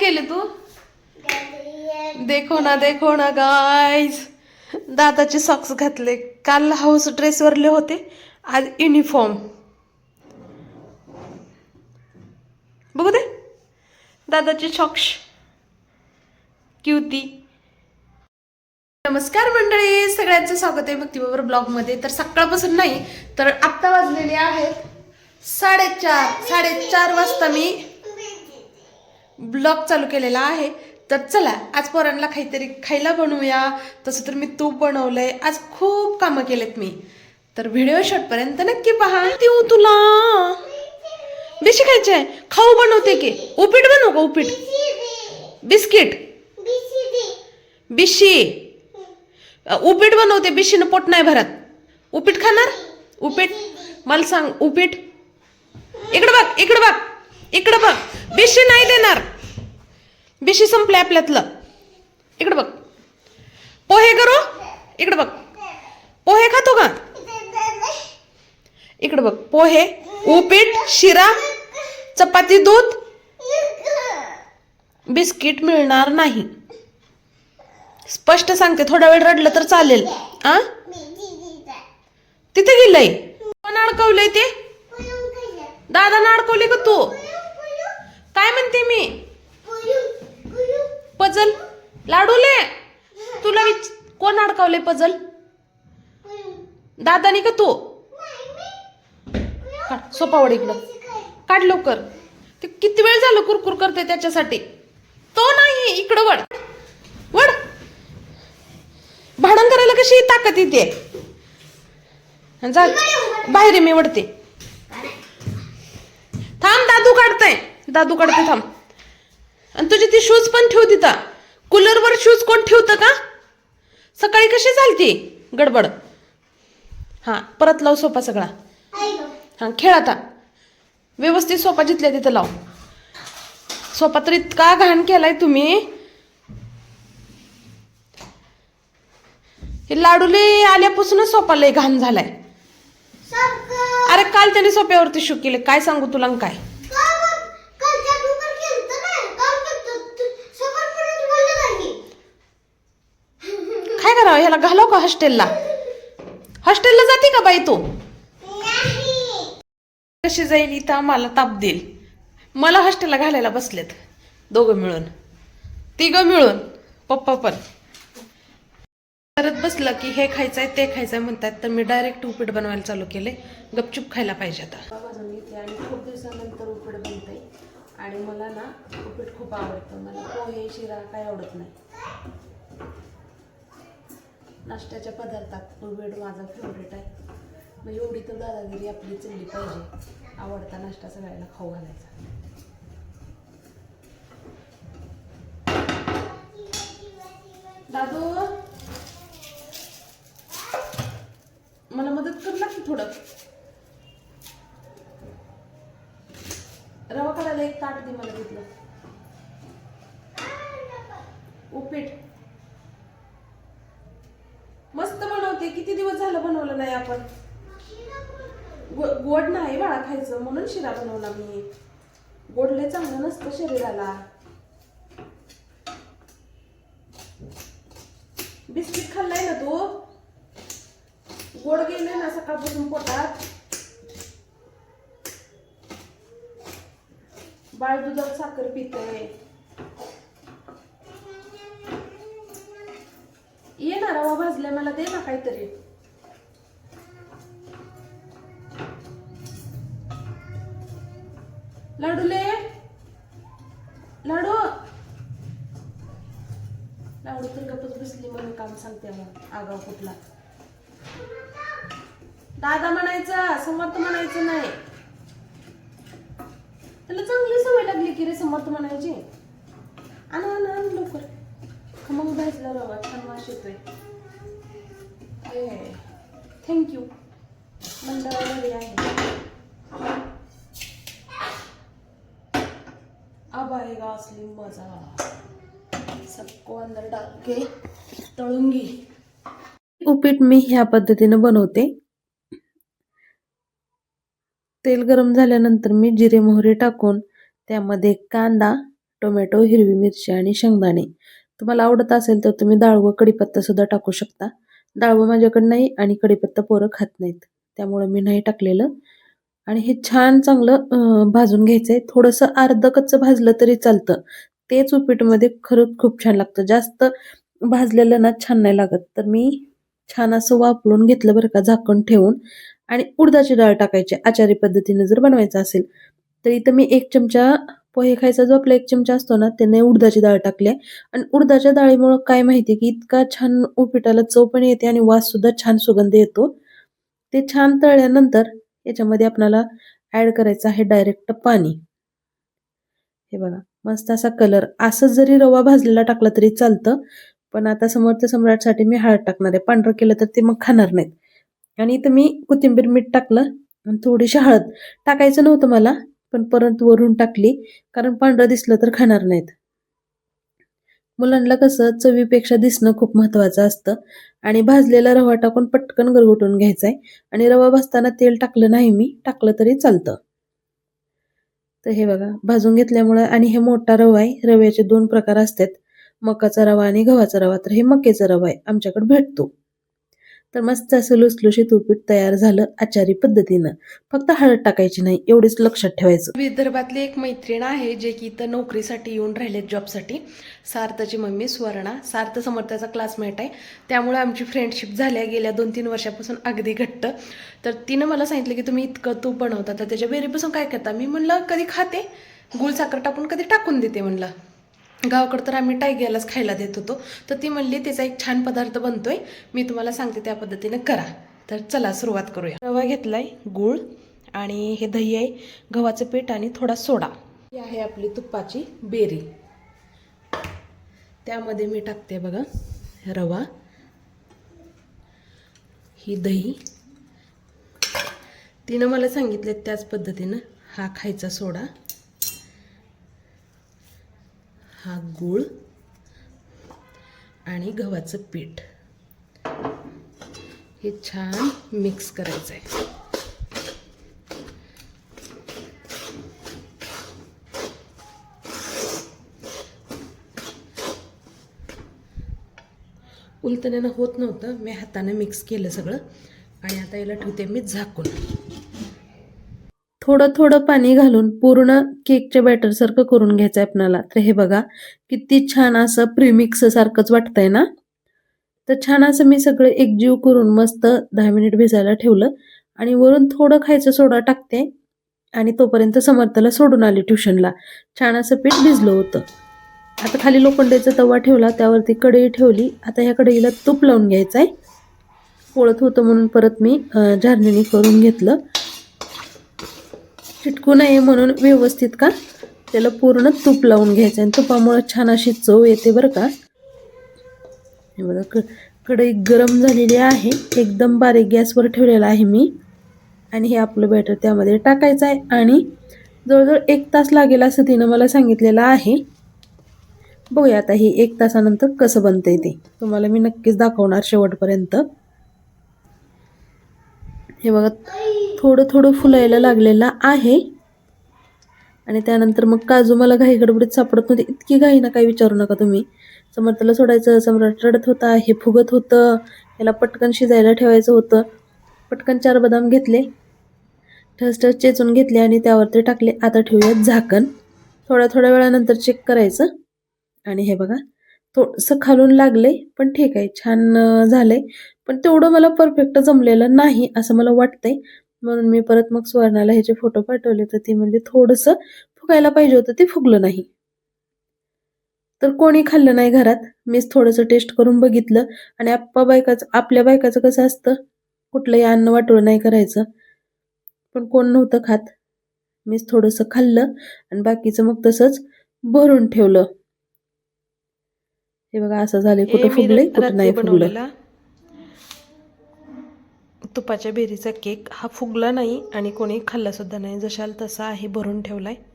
केले तू? देखो ना देखो ना गाईज दादाचे सॉक्स घातले. काल हाऊस ड्रेस वरले होते. आज युनिफॉर्म बघू दे. दादाचे सॉक्स क्युती नमस्कार मंडळी. सगळ्यांचं स्वागत आहे भक्तीबाबर ब्लॉगमध्ये तर सकाळपासून नाही तर आत्ता वाजलेले आहेत साडेचार. साडेचार वाजता मी ब्लॉग चालू केलेला आहे. तर चला आज पोरांना काहीतरी खायला बनवूया. तसं तर मी तूप बनवलंय. आज खूप कामं केलेत मी. तर व्हिडिओ शॉटपर्यंत नक्की पहा. देऊ तुला. बिशी खायची आहे खाऊ बनवते की? उपीट बनवू का उपीट. बिस्किट. बिशी. उपीट बनवते बिशीनं पोट नाही भरत. उपीट खाणार? उपीट? मला सांग उपीट? इकडं बघ इकडं बघ. इकडं बघ. बिशी नाही देणार. बिशी संपले आपल्यातलं. इकडं बघ. पोहे करू? इकडं बघ. पोहे खातो का? इकडं बघ. पोहे उपीट शिरा चपाती दूध. बिस्किट मिळणार नाही. स्पष्ट सांगते. थोडा वेळ रडलं तर चालेल. आ? तिथे गेलंय. कोण अडकवलंय ते? दादा अडकवले का तू? काय म्हणते मी? पजल. लाडूले. तुला विच कोण अडकवले पजल? दादानी का तू? काढ सोपावड इकडं. काढ लवकर. ते किती वेळ झालं कुरकुर करते त्याच्यासाठी? तो नाही इकडं वड वड भाडण करायला कशी ताकद येते? जा बाहेर मी वडते थांब दादू काढताय. दादू काढते थांब. आणि तुझे ते शूज पण ठेव तिथं कूलरवर शूज कोण ठेवतं का? सकाळी कशी झालती? गडबड. हा परत लाव सोफा सगळा. हा खेळ आता. व्यवस्थित सोफा जिथल्या तिथं लाव. सोफा तर इतका घाण केलाय तुम्ही. हे लाडूले आल्यापासूनच सोफा लय घाण झालाय. अरे काल त्याने सोप्यावरती शू केले. काय सांगू तुला काय काय करावं ह्याला घालव का हॉस्टेलला? हॉस्टेलला जाते का बाई तू? कशी जाईल इथं? आम्हाला ताप देईल. मला हॉस्टेलला घालायला बसलेत दोघं मिळून. तिघं मिळून. पप्पा पण. करत बसलं की हे खायचंय ते खायचंय म्हणतात. तर मी डायरेक्ट उपीट बनवायला चालू केले गपचूप खायला पाहिजे आता. भाजून घेते आणि खूप दिवसानंतर उपीट बनते आणि मला ना उपीट खूप आवडतं. मला पोहे शिरा काय आवडत नाही. नाश्त्याच्या पदार्थात उपीट माझा फेवरेट आहे. मग एवढी तर दादागिरी आपली चालली पाहिजे. आवडता नाश्ता सगळ्यांना खाऊ घालायचा. दादू मला मदत कर ना की थोडं. रवा काढायला एक ताट दे मला घेतलं उपीट मस्त बनवते किती दिवस झालं बनवलं नाही आपण. गो- गोड नाही बाळा खायचं म्हणून शिरा बनवला मी. गोड लय चांगलं नसतं शरीराला. बिस्किट खाल्लाय ना तू? गोड गेले ना सकाळपासून पोटात. बाळ दुधात साखर पितय. ये ना रवा भाजलाय मला दे ना काहीतरी. लाडूले लाडू. लाडू तर गपच बसली म्हणून काम सांगते मग. आगाव कुठला. दादा म्हणायचा समर्थ म्हणायचं नाही. त्याला चांगली सवय लागली की रे समर्थ म्हणायची. आण आण आण लवकर. खमंग भाजला रवा छान वास येतोय. थँक्यू मंडळ आहे. अब आएगा असली मजा. सबको अंदर डाल के तळूंगी. उपीट मी ह्या पद्धतीनं बनवते. तेल गरम झाल्यानंतर मी जिरे मोहरी टाकून त्यामध्ये कांदा टोमॅटो हिरवी मिरची आणि शेंगदाणे. तुम्हाला आवडत असेल तर तुम्ही डाळवं कढीपत्ता सुद्धा टाकू शकता. डाळवं माझ्याकडे नाही आणि कडीपत्ता पोरं खात नाहीत. त्यामुळे मी नाही टाकलेलं. आणि हे छान चांगलं भाजून घ्यायचंय. थोडंसं अर्ध कच्च भाजलं तरी चालतं. तेच उपीटमध्ये खरंच खूप छान लागतं. जास्त भाजलेलं ना छान नाही लागत. तर मी छान असं वापरून घेतलं बरं का झाकण ठेवून. आणि उडदाची डाळ टाकायची. आचारी पद्धतीने जर बनवायचं असेल तर इथं मी एक चमचा पोहे खायचा जो आपला एक चमचा असतो ना त्याने उडदाची डाळ टाकली आहे. आणि उडदाच्या डाळीमुळं काय माहिती की इतका छान उपीटाला चव पण येते आणि वास सुद्धा छान सुगंध येतो. ते छान तळल्यानंतर याच्यामध्ये आपल्याला ऍड करायचं आहे डायरेक्ट पाणी. हे बघा मस्त असा कलर असं जरी रवा भाजलेला टाकला तरी चालतं पण आता समर्थ सम्राटसाठी मी हळद टाकणार आहे. पांढरं केलं तर ते मग खाणार नाहीत. आणि इथं मी कोथिंबीर मीठ टाकलं आणि थोडीशी हळद. टाकायचं नव्हतं मला पण परत वरून टाकली कारण पांढरं दिसलं तर खाणार नाहीत. मुलांना कसं चवीपेक्षा दिसणं खूप महत्वाचं असतं. आणि भाजलेला रवा टाकून पटकन गरगुटून घ्यायचा आहे आणि रवा भाजताना तेल टाकलं नाही मी टाकलं तरी चालतं. तर हे बघा भाजून घेतल्यामुळे आणि हे मोठा रवा आहे रव्याचे दोन प्रकार असतात. मकाचा रवा आणि गव्हाचा रवा. तर हे मकेचा रवा आहे आमच्याकडे भेटतो. तर मस्त असं लुसलुशीत उपीट तयार झालं आचारी पद्धतीनं. फक्त हळद टाकायची नाही एवढीच लक्षात ठेवायचं. विदर्भातली एक मैत्रीण आहे जे की इथं नोकरीसाठी येऊन राहिलेत जॉबसाठी. सार्थची मम्मी सुवर्णा. सार्थ समर्थाचा क्लासमेट आहे. त्यामुळे आमची फ्रेंडशिप झाल्या गेल्या दोन तीन वर्षापासून अगदी घट्ट. तर तिनं मला सांगितलं की तुम्ही इतकं तूप बनवता तर त्याच्या बेरीपासून काय करता? मी म्हणलं कधी खाते. गुळ साखर टाकून कधी टाकून देते म्हणलं. गावाकडं तर आम्ही टायग्यालाच खायला देत होतो. तर ती म्हणली त्याचा एक छान पदार्थ बनतोय. मी तुम्हाला सांगते त्या पद्धतीने करा. तर चला सुरुवात करूया. रवा घेतलाय गूळ आणि हे दही आहे गव्हाचं पीठ आणि थोडा सोडा. ही आहे आपली तुपाची बेरी. त्यामध्ये मी टाकते बघा रवा ही दही. तिनं मला सांगितले त्याच पद्धतीनं हा खायचा सोडा. हा गूळ आणि गव्हाचं पीठ. हे छान मिक्स करायचं आहे उलतण्यानं होत नव्हतं मी हाताने मिक्स केलं सगळं. आणि आता याला ठेवते मी झाकून. थोडं थोडं पाणी घालून पूर्ण केकच्या बॅटर सारखं करून घ्यायचं आहे आपणाला. तर हे बघा किती छान असं प्रीमिक्स सारखंच वाटतंय ना? तर छान असं मी सगळं एकजीव करून मस्त दहा मिनिट भिजायला ठेवलं आणि वरून थोडं खायचं सोडा टाकते आणि तोपर्यंत समर्थाला सोडून आली ट्युशनला छान असं पीठ भिजलं होतं. आता खाली लोखंडाचा तवा ठेवला त्यावरती कढई ठेवली. आता ह्या कढईला तूप लावून घ्यायचं आहे पोळत होतं म्हणून परत मी झारणीने करून घेतलं. चिटकू नये म्हणून व्यवस्थित का? त्याला पूर्ण तूप लावून घ्यायचं आणि तुपामुळं छान अशी चव येते बरं का? हे बघा क कढई गरम झालेली आहे. एकदम बारीक गॅसवर ठेवलेला आहे मी. आणि हे आपलं बॅटर त्यामध्ये टाकायचं आहे. आणि जवळजवळ एक तास लागेल असं तिनं मला सांगितलेलं आहे. बघूया आता हे एक तासानंतर कसं बनतंय ते. तुम्हाला मी नक्कीच दाखवणार शेवटपर्यंत. हे बघा थोडं थोडं फुलायला लागलेलं आहे. आणि त्यानंतर मग काजू मला घाई गडबडीत सापडत नव्हते. इतकी घाई ना काही विचारू नका तुम्ही. समर्थाला सोडायचं सम्राट रडत होता हे फुगत होतं याला पटकन शिजायला ठेवायचं होतं. पटकन चार बदाम घेतले. ठस ठस चेचून घेतले आणि त्यावरती टाकले. आता ठेवूयात झाकण. थोड्या थोड्या वेळानंतर चेक करायचं. आणि हे बघा थोडंसं खालून लागले पण ठीक आहे छान झालं झालंय. पण तेवढं मला परफेक्ट जमलेलं नाही असं मला वाटतंय. म्हणून मी परत मग सुवर्णाला ह्याचे फोटो पाठवले तर ती म्हणजे थोडंसं फुगायला पाहिजे होतं ते फुगलं नाही. तर कोणी खाल्लं नाही घरात. मीच थोडंसं टेस्ट करून बघितलं. आणि आप्पा बायकाचं आपल्या बायकाचं कसं असतं? कुठलंही अन्न वाटोळं नाही करायचं. पण कोण नव्हतं खात. मीच थोडंसं खाल्लं आणि बाकीचं मग तसंच भरून ठेवलं. हे बघा असं झाले कुठं फुगले कुठं नाही फुगलं तुपाच्या बेरीचा केक हा फुगला नाही आणि कोणी खाल्लासुद्धा नाही. जशाल तसा आहे भरून ठेवला आहे